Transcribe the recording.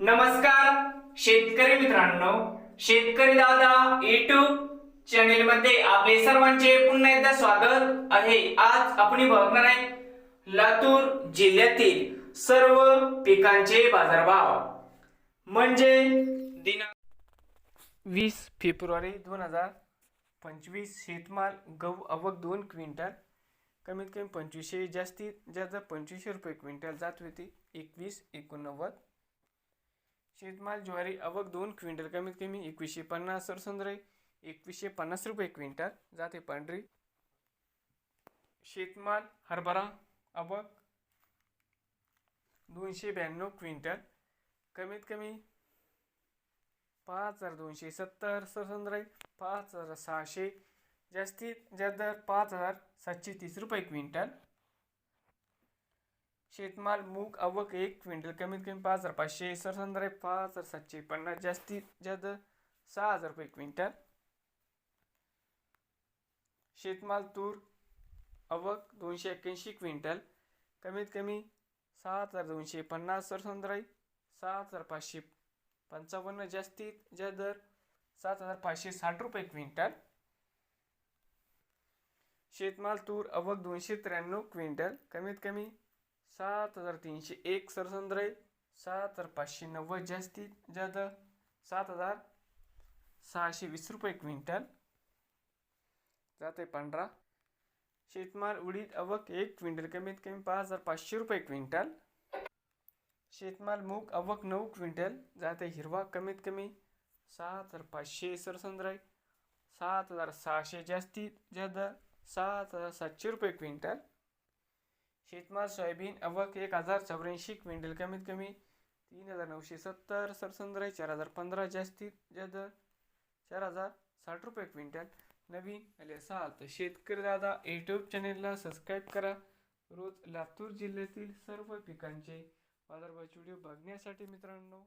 नमस्कार शेतकरी मित्रांनो. शेतकरी दादा युट्यूब चॅनेल मध्ये आपले सर्वांचे पुन्हा एकदा स्वागत आहे. आज आपण बघणार आहे लातूर जिल्ह्यातील सर्व पिकांचे बाजारभाव. म्हणजे दिनांक वीस फेब्रुवारी दोन हजार पंचवीस शेतमाल गहू आवक दोन क्विंटल कमीत कमी पंचवीसशे जास्तीत जास्त पंचवीसशे रुपये क्विंटल जात होती. एकवीस एकोणनव्वद शेतमाल ज्वारी आवक दोन क्विंटल कमीत कमी एकवीसशे पन्नास सरसंद्रे एकवीसशे पन्नास रुपये क्विंटल जाते पांढरी. शेतमाल हरभरा आवक दोनशे ब्याण्णव क्विंटल कमीत कमी पाच हजार दोनशे सत्तर सरसंद्रे पाच हजार सहाशे जास्तीत जास्त दर पाच हजार सातशे तीस रुपये क्विंटल. शेतमाल मूग आवक एक क्विंटल कमीत कमी पाच हजार पाचशे सरसंद्रे पाच हजार सातशे पन्नास जास्तीत जास्त सहा हजार रुपये क्विंटल. शेतमाल तूर आवक दोनशे एक्क्याऐंशी क्विंटल. कमीत कमी सात हजार दोनशे पन्नास सरसंद्रे सात हजार पाचशे पंचावन्न जास्तीत जास्त दर सात हजार पाचशे साठ रुपये क्विंटल. शेतमाल तूर अवक दोनशे त्र्याण्णव क्विंटल. कमीत कमी सात हजार तीनशे एक सरसंद्रे सात हजार पाचशे नव्वद जास्तीत जास्त सात हजार सहाशे वीस रुपये क्विंटल. जाते पांढरा. शेतमाल उडीद अवक एक क्विंटल कमीत कमी पाच हजार पाचशे रुपये क्विंटल. शेतमाल मूग अवक नऊ क्विंटल जाते हिरवा कमीत कमी सात हजार पाचशे सरसंद्रे सात हजार सहाशे जास्तीत जास्त सात हजार सातशे रुपये क्विंटल. शेतमाल सोयाबीन अवक एक हजार चौऱ्याऐंशी क्विंटल कमीत कमी तीन हजार नऊशे सत्तर सरसंद्रे चार हजार पंधरा जास्तीत जास्त चार हजार साठ रुपये क्विंटल. नवीन आले असाल तर शेतकरी दादा यूट्यूब चॅनेलला सबस्क्राईब करा. रोज लातूर जिल्ह्यातील सर्व पिकांचे बाजारभाव व्हिडिओ बघण्यासाठी मित्रांनो